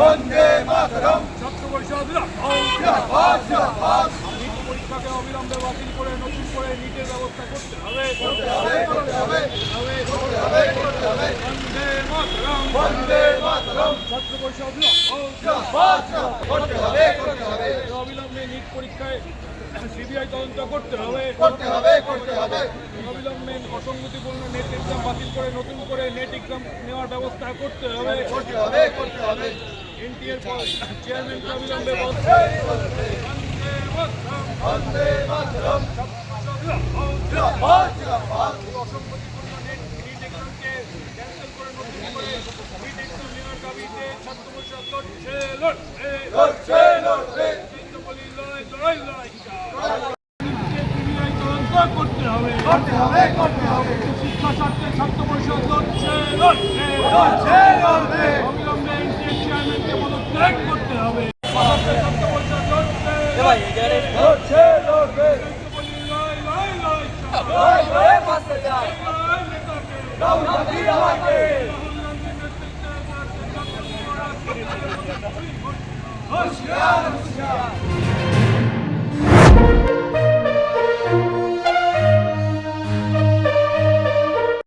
বন্দে মাতরম। ছাত্র পরিষদ পরীক্ষাকে অবিলম্বে বাতিল করে নতুন করে নিটের ব্যবস্থা করতে হবে। করতে হবে করতে হবে হবে করতে হবে করতে হবে বন্দে মাতরম। বন্দে মাতরম। ছাত্র পরিষদ রাখাও জিন্দাবাদ জিন্দাবাদ করতে হবে করতে হবে। অবিলম্বে নিট পরীক্ষায় সিবিআই তদন্ত করতে হবে। করতে হবে করতে হবে। অবিলম্বে অসঙ্গতিপূর্ণ নেট এক্সাম বাতিল করে নতুন করে নেট এক্সাম নেওয়ার ব্যবস্থা করতে হবে। করতে হবে করতে হবে। করতে হবে করতে হবে করতে হবে। শিক্ষা স্বার্থে ছাত্র পরিষদ লড়ছে লড়ছে করতে হবে। ছাত্র পরিষদ